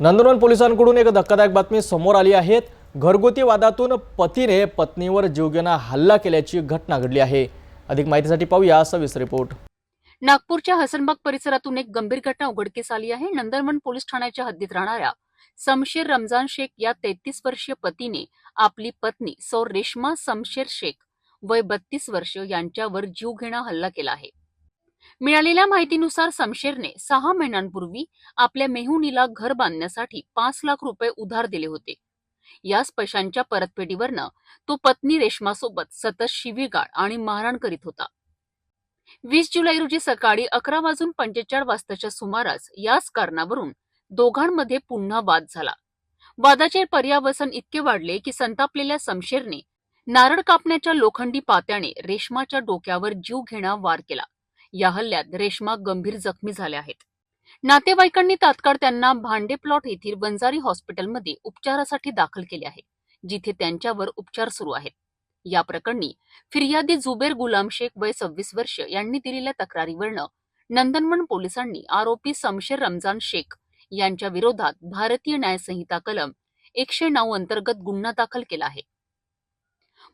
नंदनवन पोलिसांकडून एक धक्कादायक बातमी समोर आली आहे. घरगुती वादातून पतीने पत्नीवर जीवघेणा हल्ला केल्याची घटना घडली आहे. अधिक माहितीसाठी पाहूया सविस्तर रिपोर्ट. नागपूरच्या हसनबाग परिसरातून एक गंभीर घटना उघडकीस आली आहे. नंदनवन पोलीस ठाण्याच्या हद्दीत राहणाऱ्या समशेर रमजान शेख या तेहतीस वर्षीय पतीने आपली पत्नी सौ रेश्मा समशेर शेख वय बत्तीस वर्ष यांच्यावर जीवघेणा हल्ला केला आहे. मिळालेल्या माहितीनुसार समशेरने सहा महिन्यांपूर्वी आपल्या मेहुनीला घर बांधण्यासाठी पाच लाख रुपये उधार दिले होते. याच पैशांच्या परतफेडीवरनं तो पत्नी रेश्मासोबत सतत शिवीगाळ आणि मारहाण करीत होता. वीस जुलै रोजी सकाळी अकरा वाजून पंचेचाळ वाजताच्या सुमारास याच कारणावरून दोघांमध्ये पुन्हा वाद झाला. वादाचे पर्यावसन इतके वाढले की संतापलेल्या समशेरने नारळ कापण्याच्या लोखंडी पात्याने रेशमाच्या डोक्यावर जीव घेणा वार केला. या हल्ल्यात रेशमा गंभीर जखमी झाल्या आहेत. नातेवाईकांनी तात्काळ त्यांना भांडे प्लॉट येथील वंजारी हॉस्पिटलमध्ये उपचारासाठी दाखल केले आहे जिथे त्यांच्यावर उपचार सुरू आहेत. या प्रकरणी फिर्यादी जुबेर गुलाम शेख वय सव्वीस वर्ष यांनी दिलेल्या तक्रारीवरनं नंदनवन पोलिसांनी आरोपी समशेर रमजान शेख यांच्या विरोधात भारतीय न्यायसंहिता कलम एकशे नऊ अंतर्गत गुन्हा दाखल केला आहे.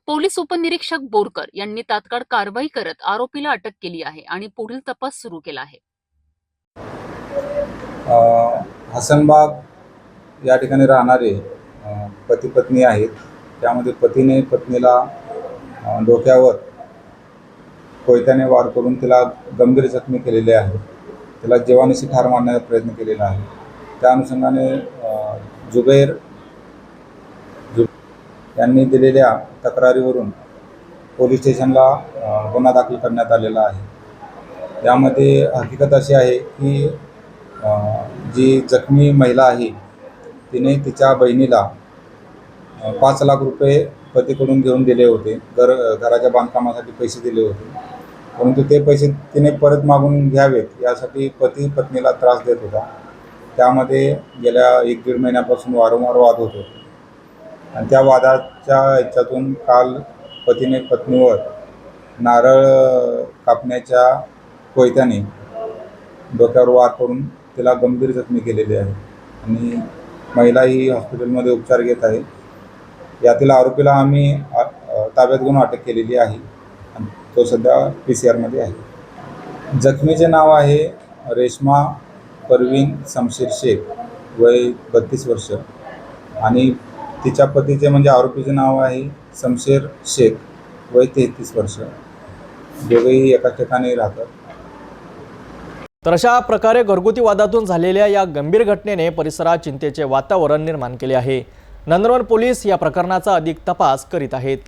पोलीस उपनिरीक्षक बोरकर यांनी तात्काळ कारवाई करत आरोपीला अटक केली आहे आणि पुढील तपास सुरू केला आहे. हसनबाग या ठिकाणी राहणारे पती पत्नी आहेत. त्यामध्ये पतीने पत्नीला डोक्यावर कोयत्याने वार करून तिला गंभीर जखमी केलेले आहे. तिला जीवानिशी ठार मारण्याचा प्रयत्न केलेला आहे. त्या अनुषंगाने जुबेर यांनी दिलेल्या तक्रारीवरून पोलीस स्टेशनला गुन्हा दाखल करण्यात आलेला आहे. यामध्ये हकीकत अशी आहे की जी जखमी महिला आहे तिने तिच्या बहिणीला पाच लाख रुपये पतीकडून घेऊन दिले होते. घर घराच्या बांधकामासाठी पैसे दिले होते. परंतु ते पैसे तिने परत मागून घ्यावेत यासाठी पती पत्नीला त्रास देत होता. त्यामध्ये गेल्या एक दीड महिन्यापासून वारंवार वाद होत होते. आणि त्या वादाच्या ह्याच्यातून काल पतीने पत्नीवर नारळ कापण्याच्या कोयत्याने डोक्यावर वार करून तिला गंभीर जखमी केलेली आहे. आणि महिला ही हॉस्पिटलमध्ये उपचार घेत आहे. यातील आरोपीला आम्ही ताब्यात घेऊन अटक केलेली आहे. आणि तो सध्या पी सी आरमध्ये आहे. जखमीचे नाव आहे रेश्मा परवीन शमशेर शेख. वय बत्तीस वर्ष. आणि तिच्या पतीचे म्हणजे आरोपीचे नाव आहे शमशेर शेख. वय तेहतीस वर्ष. दोघेही एकाच ठिकाणी राहतात. तर अशा प्रकारे घरगुती वादातून झालेल्या या गंभीर घटनेने परिसरात चिंतेचे वातावरण निर्माण केले आहे. नंदनवन पोलीस या प्रकरणाचा अधिक तपास करीत आहेत.